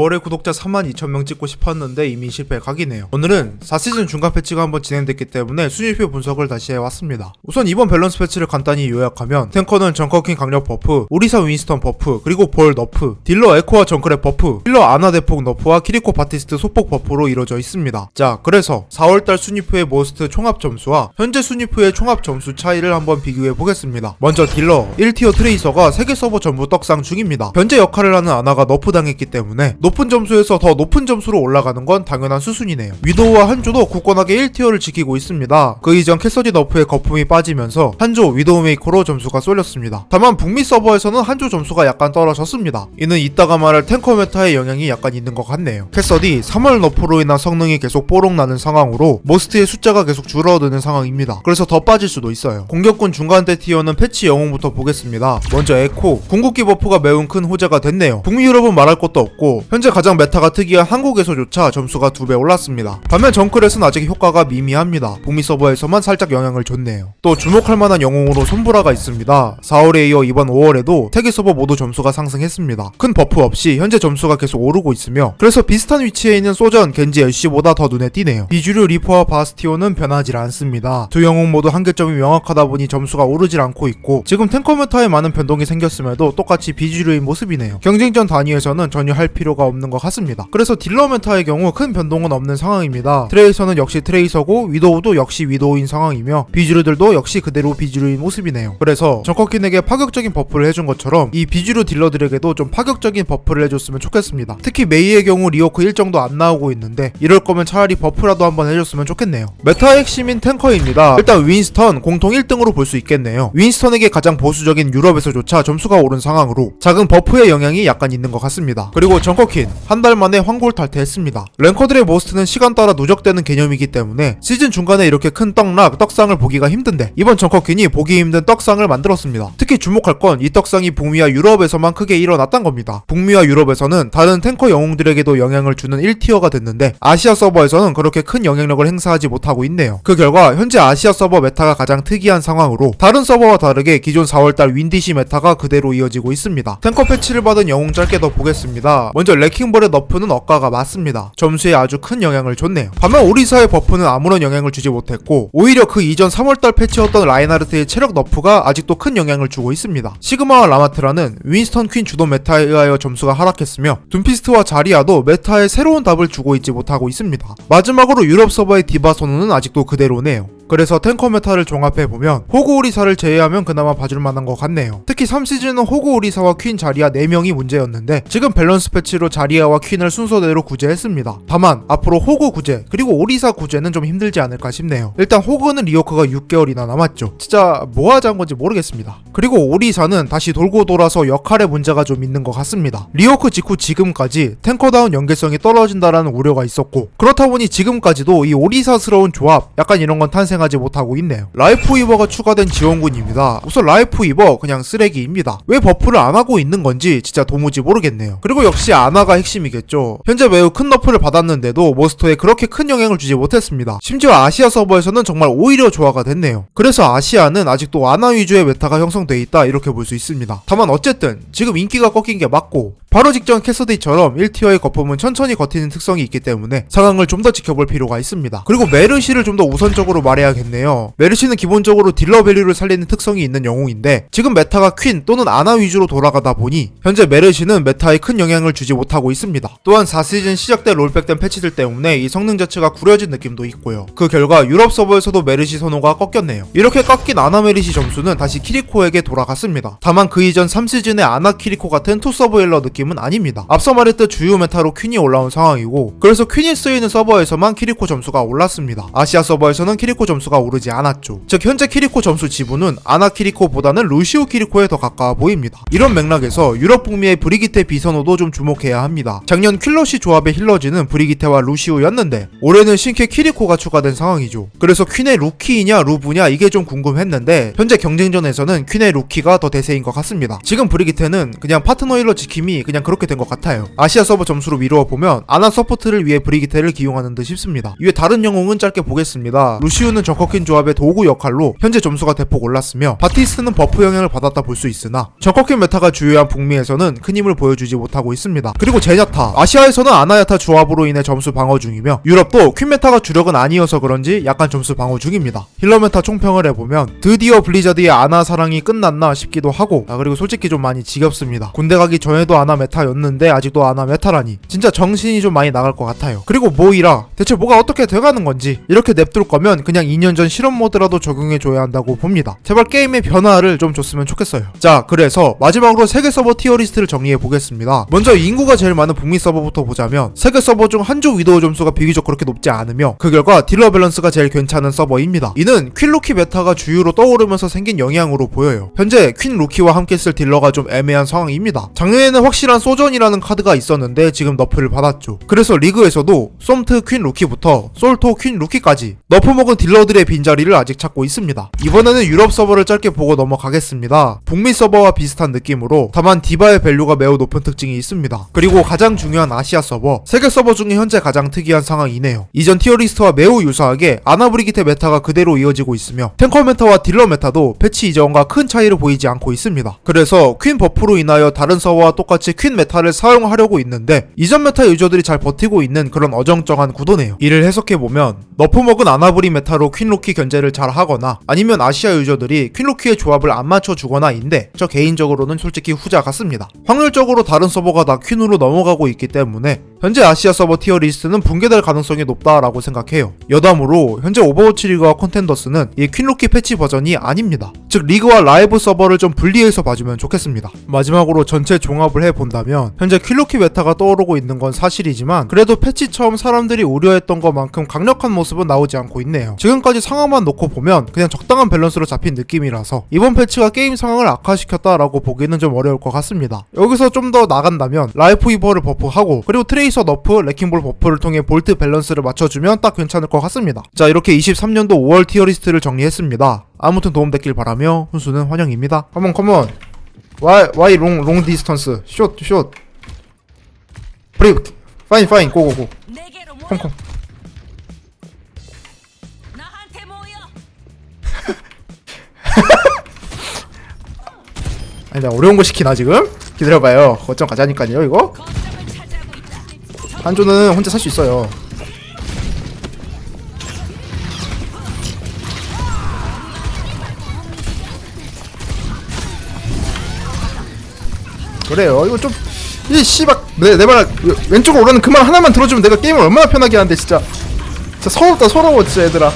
5월에 구독자 32,000명 찍고 싶었는데 이미 실패 각이네요. 오늘은 4시즌 중간 패치가 한번 진행됐기 때문에 순위표 분석을 다시 해왔습니다. 우선 이번 밸런스 패치를 간단히 요약하면 탱커는 정커킹 강력 버프, 오리사 윈스턴 버프, 그리고 볼 너프, 딜러 에코와 정크랩 버프, 힐러 아나 대폭 너프와 키리코 바티스트 소폭 버프로 이루어져 있습니다. 자, 그래서 4월달 순위표의 모스트 총합 점수와 현재 순위표의 총합 점수 차이를 한번 비교해 보겠습니다. 먼저 딜러 1티어 트레이서가 세계 서버 전부 떡상 중입니다. 현재 역할을 하는 아나가 너프 당했기 때문에 높은 점수에서 더 높은 점수로 올라가는 건 당연한 수순이네요. 위도우와 한조도 굳건하게 1티어를 지키고 있습니다. 그 이전 캐서디 너프의 거품이 빠지면서 한조 위도우 메이커로 점수가 쏠렸습니다. 다만 북미 서버에서는 한조 점수가 약간 떨어졌습니다. 이는 이따가 말할 탱커 메타의 영향이 약간 있는 것 같네요. 캐서디 3월 너프로 인한 성능이 계속 뽀록 나는 상황으로 모스트의 숫자가 계속 줄어드는 상황입니다. 그래서 더 빠질 수도 있어요. 공격군 중간대 티어는 패치 영웅부터 보겠습니다. 먼저 에코 궁극기 버프가 매우 큰 호재가 됐네요. 북미 유럽은 말할 것도 없고 현재 가장 메타가 특이한 한국에서조차 점수가 두배 올랐습니다. 반면 정크렛은 아직 효과가 미미합니다. 북미 서버에서만 살짝 영향을 줬네요. 또 주목할 만한 영웅으로 손브라가 있습니다. 4월에 이어 이번 5월에도 세계 서버 모두 점수가 상승했습니다. 큰 버프 없이 현재 점수가 계속 오르고 있으며 그래서 비슷한 위치에 있는 소전, 겐지, 애쉬보다 더 눈에 띄네요. 비주류 리퍼와 바스티온은 변하지 않습니다. 두 영웅 모두 한계점이 명확하다 보니 점수가 오르질 않고 있고 지금 탱커 메타에 많은 변동이 생겼음에도 똑같이 비주류인 모습이네요. 경쟁전 단위에서는 전혀 할 필요가 없는 것 같습니다. 그래서 딜러 메타의 경우 큰 변동은 없는 상황입니다. 트레이서는 역시 트레이서고 위도우도 역시 위도우인 상황이며 비주류들도 역시 그대로 비주류인 모습이네요. 그래서 정커킨에게 파격적인 버프를 해준 것처럼 이 비주류 딜러들에게도 좀 파격적인 버프를 해줬으면 좋겠습니다. 특히 메이의 경우 리오크 일정도 안 나오고 있는데 이럴 거면 차라리 버프라도 한번 해줬으면 좋겠네요. 메타의 핵심인 탱커입니다. 일단 윈스턴 공통 1등으로 볼 수 있겠네요. 윈스턴에게 가장 보수적인 유럽에서조차 점수가 오른 상황으로 작은 버프의 영향이 약간 있는 것 같습니다. 그리고 정커킨 한 달 만에 황골 탈퇴했습니다. 랭커들의 모스트는 시간 따라 누적되는 개념이기 때문에 시즌 중간에 이렇게 큰 떡락, 떡상을 보기가 힘든데 이번 정커킨이 보기 힘든 떡상을 만들었습니다. 특히 주목할 건 이 떡상이 북미와 유럽에서만 크게 일어났단 겁니다. 북미와 유럽에서는 다른 탱커 영웅들에게도 영향을 주는 1티어가 됐는데 아시아 서버에서는 그렇게 큰 영향력을 행사하지 못하고 있네요. 그 결과 현재 아시아 서버 메타가 가장 특이한 상황으로 다른 서버와 다르게 기존 4월달 윈디시 메타가 그대로 이어지고 있습니다. 탱커 패치를 받은 영웅 짧게 더 보겠습니다. 먼저 레 킹볼의 너프는 억가가 맞습니다. 점수에 아주 큰 영향을 줬네요. 반면 오리사의 버프는 아무런 영향을 주지 못했고 오히려 그 이전 3월달 패치였던 라인하르트의 체력 너프가 아직도 큰 영향을 주고 있습니다. 시그마와 라마트라는 윈스턴 퀸 주도 메타에 의하여 점수가 하락했으며 둠피스트와 자리아도 메타에 새로운 답을 주고 있지 못하고 있습니다. 마지막으로 유럽 서버의 디바 선호는 아직도 그대로네요. 그래서 탱커 메타를 종합해보면 호구 오리사를 제외하면 그나마 봐줄 만한 것 같네요. 특히 3시즌은 호구 오리사와 퀸 자리아 4명이 문제였는데 지금 밸런스 패치로 자리아와 퀸을 순서대로 구제했습니다. 다만 앞으로 호구 구제 그리고 오리사 구제는 좀 힘들지 않을까 싶네요. 일단 호구는 리오크가 6개월이나 남았죠. 진짜 뭐 하자는 건지 모르겠습니다. 그리고 오리사는 다시 돌고 돌아서 역할의 문제가 좀 있는 것 같습니다. 리오크 직후 지금까지 탱커다운 연계성이 떨어진다라는 우려가 있었고 그렇다 보니 지금까지도 이 오리사스러운 조합 약간 이런 건 탄생 발생하지 못하고 있네요. 라이프 이버가 추가된 지원군입니다. 우선 라이프 이버 그냥 쓰레기입니다. 왜 버프를 안 하고 있는 건지 진짜 도무지 모르겠네요. 그리고 역시 아나가 핵심이겠죠. 현재 매우 큰 너프를 받았는데도 모스토에 그렇게 큰 영향을 주지 못했습니다. 심지어 아시아 서버에서는 정말 오히려 조화가 됐네요. 그래서 아시아는 아직도 아나 위주의 메타가 형성돼 있다 이렇게 볼 수 있습니다. 다만 어쨌든 지금 인기가 꺾인 게 맞고 바로 직전 캐서디처럼 1티어의 거품은 천천히 겉이는 특성이 있기 때문에 상황을 좀 더 지켜볼 필요가 있습니다. 그리고 메르시를 좀 더 우선적으로 말해야 겠네요. 메르시는 기본적으로 딜러 밸류를 살리는 특성이 있는 영웅인데 지금 메타가 퀸 또는 아나 위주로 돌아가다 보니 현재 메르시는 메타에 큰 영향을 주지 못하고 있습니다. 또한 4시즌 시작 때 롤백된 패치들 때문에 이 성능 자체가 구려진 느낌도 있고요. 그 결과 유럽 서버에서도 메르시 선호가 꺾였네요. 이렇게 꺾인 아나 메르시 점수는 다시 키리코에게 돌아갔습니다. 다만 그 이전 3시즌의 아나 키리코 같은 투 서브 힐러 느낌은 아닙니다. 앞서 말했듯 주요 메타로 퀸이 올라온 상황이고 그래서 퀸이 쓰이는 서버에서만 키리코 점수가 올랐습니다. 아시아 서버에서는 키리코 점수 가 오르지 않았죠. 즉 현재 키리코 점수 지분은 아나 키리코보다는 루시오 키리코에 더 가까워 보입니다. 이런 맥락에서 유럽 북미의 브리기테 비선호도 좀 주목해야 합니다. 작년 킬러시 조합의 힐러지는 브리기테와 루시오였는데 올해는 신캐 키리코가 추가된 상황이죠. 그래서 퀸의 루키이냐 루브냐 이게 좀 궁금했는데 현재 경쟁전에서는 퀸의 루키가 더 대세인 것 같습니다. 지금 브리기테는 그냥 파트너 힐러 지킴이 그냥 그렇게 된 것 같아요. 아시아 서버 점수로 미루어 보면 아나 서포트를 위해 브리기테를 기용하는 듯 싶습니다. 이외 다른 영웅은 짧게 보겠습니다. 루시우는 정커킨 조합의 도구 역할로 현재 점수가 대폭 올랐으며 바티스트는 버프 영향을 받았다 볼 수 있으나 정커킨 메타가 주요한 북미에서는 큰 힘을 보여주지 못하고 있습니다. 그리고 제냐타 아시아에서는 아나야타 조합으로 인해 점수 방어 중이며 유럽도 퀸 메타가 주력은 아니어서 그런지 약간 점수 방어 중입니다. 힐러 메타 총평을 해보면 드디어 블리자드의 아나 사랑이 끝났나 싶기도 하고 아 그리고 솔직히 좀 많이 지겹습니다. 군대 가기 전에도 아나 메타였는데 아직도 아나 메타라니 진짜 정신이 좀 많이 나갈 것 같아요. 그리고 모이라 대체 뭐가 어떻게 돼가는 건지 이렇게 냅둘 거면 그냥 2년 전 실험 모드라도 적용해줘야 한다고 봅니다. 제발 게임의 변화를 좀 줬으면 좋겠어요. 자 그래서 마지막으로 세계 서버 티어 리스트를 정리해 보겠습니다. 먼저 인구가 제일 많은 북미 서버부터 보자면 세계 서버 중 한조 위도우 점수가 비교적 그렇게 높지 않으며 그 결과 딜러 밸런스가 제일 괜찮은 서버입니다. 이는 퀸 루키 메타가 주유로 떠오르면서 생긴 영향으로 보여요. 현재 퀸 루키와 함께 쓸 딜러가 좀 애매한 상황입니다. 작년에는 확실한 소전이라는 카드가 있었는데 지금 너프를 받았죠. 그래서 리그에서도 솜트 퀸 루키부터 솔토 퀸 루키까지 너프 먹은 딜러 들의 빈자리를 아직 찾고 있습니다. 이번에는 유럽 서버를 짧게 보고 넘어가겠습니다. 북미 서버와 비슷한 느낌으로 다만 디바의 밸류가 매우 높은 특징이 있습니다. 그리고 가장 중요한 아시아 서버, 세계 서버 중에 현재 가장 특이한 상황이네요. 이전 티어리스트와 매우 유사하게 아나브리기테 메타가 그대로 이어지고 있으며 탱커 메타와 딜러 메타도 패치 이전과 큰 차이를 보이지 않고 있습니다. 그래서 퀸 버프로 인하여 다른 서버와 똑같이 퀸 메타를 사용하려고 있는데 이전 메타 유저들이 잘 버티고 있는 그런 어정쩡한 구도네요. 이를 해석해보면 너프 먹은 아나브리 메타로 퀸 로키 견제를 잘 하거나 아니면 아시아 유저들이 퀸 로키의 조합을 안 맞춰주거나인데 저 개인적으로는 솔직히 후자 같습니다. 확률적으로 다른 서버가 다 퀸으로 넘어가고 있기 때문에 현재 아시아 서버 티어 리스트는 붕괴될 가능성이 높다라고 생각해요. 여담으로 현재 오버워치 리그와 콘텐더스는 이 퀸로키 패치 버전이 아닙니다. 즉 리그와 라이브 서버를 좀 분리해서 봐주면 좋겠습니다. 마지막으로 전체 종합을 해본다면 현재 퀸로키 메타가 떠오르고 있는 건 사실이지만 그래도 패치 처음 사람들이 우려했던 것만큼 강력한 모습은 나오지 않고 있네요. 지금 까지 상황만 놓고 보면 그냥 적당한 밸런스로 잡힌 느낌이라서 이번 패치가 게임 상황을 악화시켰다라고 보기는 좀 어려울 것 같습니다. 여기서 좀 더 나간다면 라이프 이버를 버프하고 그리고 트레이서 너프, 레킹볼 버프를 통해 볼트 밸런스를 맞춰주면 딱 괜찮을 것 같습니다. 자 이렇게 23년도 5월 티어리스트를 정리했습니다. 아무튼 도움됐길 바라며 훈수는 환영입니다. 컴온 컴온 Why why long long distance? 파인 아니 나 어려운 거 시키나 지금? 기다려봐요. 거점 가자니까요 이거. 한조는 혼자 살 수 있어요. 그래요. 이거 좀, 이 씨발, 내, 내 말, 왼쪽으로 오라는 그 말 하나만 들어주면 내가 게임을 얼마나 편하게 하는데, 진짜. 진짜 서럽다, 서러워, 진짜, 얘들아.